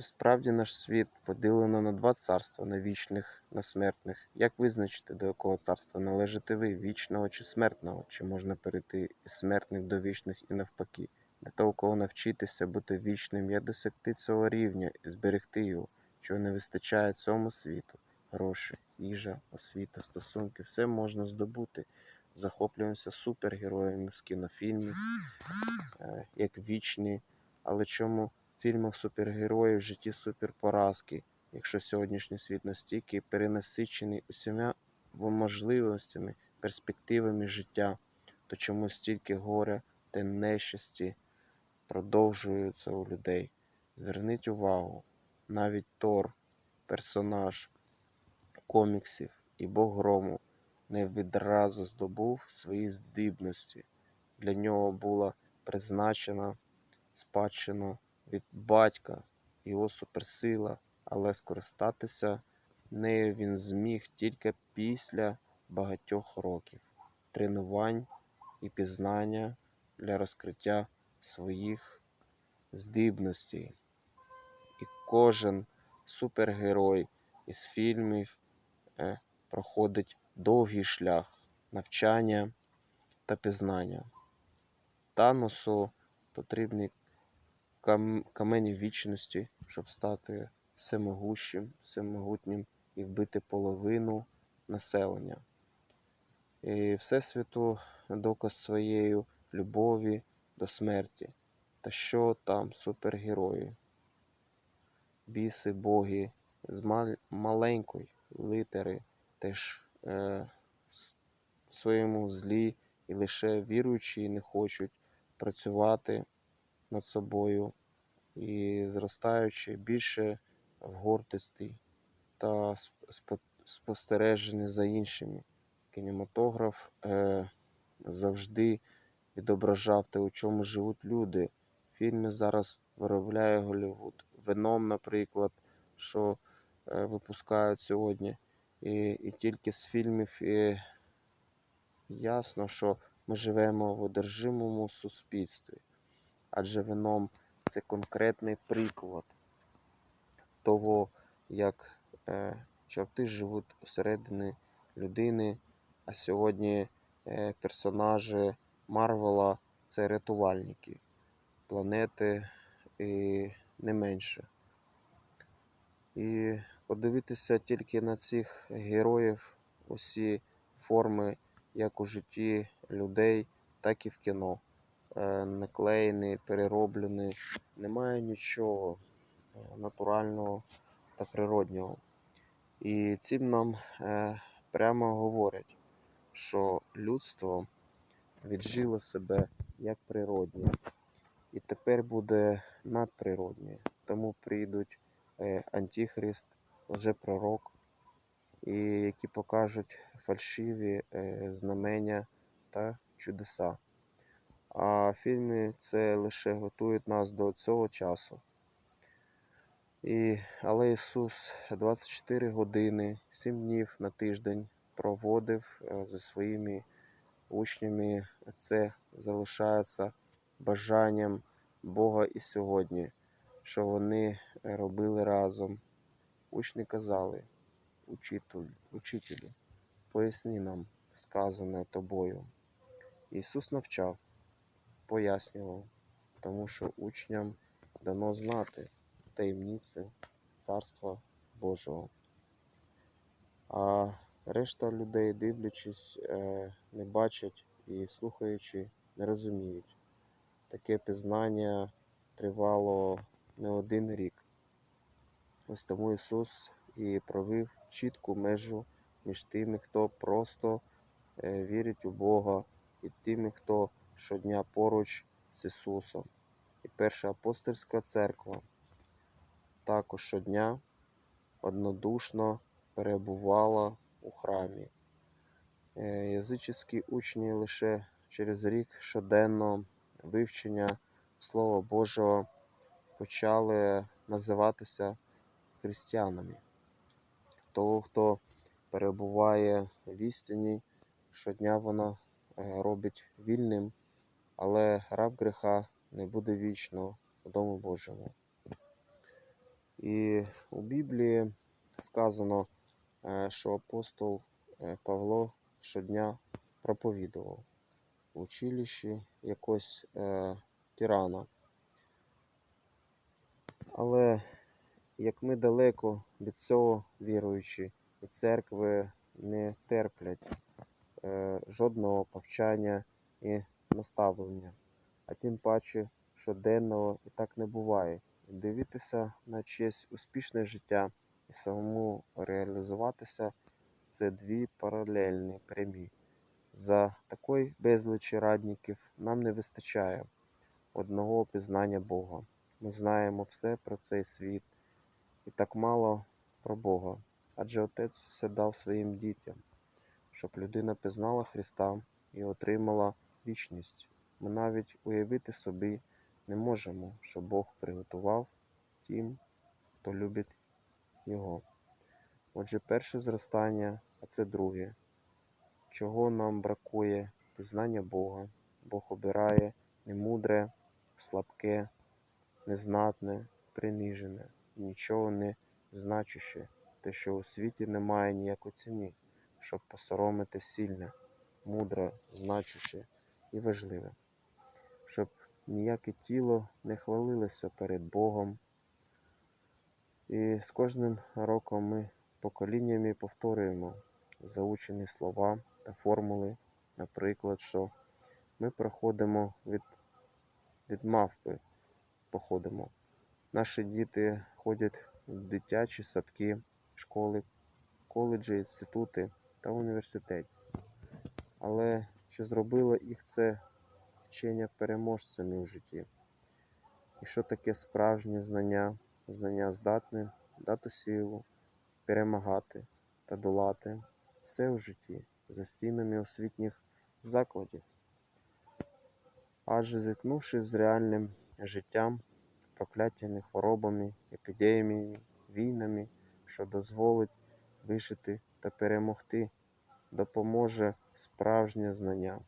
Чи справді наш світ поділено на два царства, на вічних, на смертних? Як визначити, до якого царства належите ви, вічного чи смертного? Чи можна перейти із смертних до вічних і навпаки? Для того, кого навчитися бути вічним, як досягти цього рівня і зберегти його, чого не вистачає цьому світу. Гроші, їжа, освіта, стосунки, все можна здобути. Захоплюємося супергероями з кінофільмів, е, як вічні. Але чому фільмах супергероїв житті суперпоразки, якщо сьогоднішній світ настільки перенасичений усіма можливостями, перспективами життя, то чому стільки горя та нещасті продовжуються у людей? Зверніть увагу, навіть Тор, персонаж коміксів і Бог грому не відразу здобув свої здібності. Для нього була призначена спадщина від батька, його суперсила, але скористатися нею він зміг тільки після багатьох років тренувань і пізнання для розкриття своїх здібностей. І кожен супергерой із фільмів е, проходить довгий шлях навчання та пізнання. Таносу потрібні кам- камені вічності, щоб стати всемогущим, всемогутнім і вбити половину населення. І Всесвіту доказ своєї любові до смерті. Та що там супергерої? Біси, боги з мал- маленької літери теж е, в своєму злі і лише віруючі не хочуть працювати над собою і зростаючи більше в гордості та сп- спо- спостереженні за іншими. Кінематограф е, завжди відображав те, у чому живуть люди. Фільми зараз виробляє Голлівуд. Веном, наприклад, що е, випускають сьогодні. І, і тільки з фільмів е, ясно, що ми живемо в одержимому суспільстві. Адже вином це конкретний приклад того, як е, чорти живуть всередині людини, а сьогодні е, персонажі Марвела це рятувальники планети і не менше. І подивитися тільки на цих героїв, усі форми, як у житті людей, так і в кіно. Е, Наклеєні, перероблені. Немає нічого е, натурального та природнього. І цим нам е, прямо говорять, що людство віджило себе як природнє, і тепер буде надприроднє. Тому прийдуть Антихрист, лжепророк, і які покажуть фальшиві знамення та чудеса. А фільми це лише готують нас до цього часу. І, але Ісус 24 години, 7 днів на тиждень проводив е, зі своїми учнями. Це залишається бажанням Бога і сьогодні, що вони робили разом. Учні казали, учителю, поясни нам сказане тобою. Ісус навчав, пояснював, тому що учням дано знати таємниці Царства Божого. А решта людей, дивлячись, е, не бачать і слухаючи, не розуміють. Таке пізнання тривало не один рік. Ось тому Ісус і провів чітку межу між тими, хто просто е, вірить у Бога, і тими, хто щодня поруч з Ісусом. І перша апостольська церква також щодня однодушно перебувала у храмі. Е, Язичські учні лише через рік щоденно вивчення Слова Божого почали називатися християнами. Того, хто перебуває в істині, щодня вона е, робить вільним, але раб греха не буде вічно в Дому Божому. І у Біблії сказано, е, що апостол е, Павло щодня проповідував в училищі якось е, тирана. Але як ми далеко від цього віруючі, і церкви не терплять жодного повчання і наставлення, а тим паче щоденного і так не буває. Дивитися на честь успішне життя і самому реалізуватися це дві паралельні прямі. За такої безличі радників нам не вистачає одного пізнання Бога. Ми знаємо все про цей світ і так мало про Бога. Адже Отець все дав своїм дітям, щоб людина пізнала Христа і отримала вічність. Ми навіть уявити собі не можемо, що Бог приготував тим, хто любить Його. Отже, перше зростання, а це друге. Чого нам бракує? Пізнання Бога. Бог обирає немудре, слабке, незнатне, принижене, нічого не значуще, те, що у світі немає ніякої ціни, щоб посоромити сильне, мудре, значуще і важливе, щоб ніяке тіло не хвалилося перед Богом. І з кожним роком ми поколіннями повторюємо заучені слова та формули, наприклад, що ми проходимо від, від мавпи, походимо. Наші діти ходять в дитячі садки, школи, коледжі, інститути та університети. Але чи зробило їх це вчення переможцями у житті? І що таке справжнє знання? Знання здатне дати силу, перемагати та долати все у житті за стінами освітніх закладів. Адже зіткнувшись з реальним життям, прокляттями, хворобами, епідеміями, війнами, що дозволить вижити та перемогти, допоможе справжнє знання.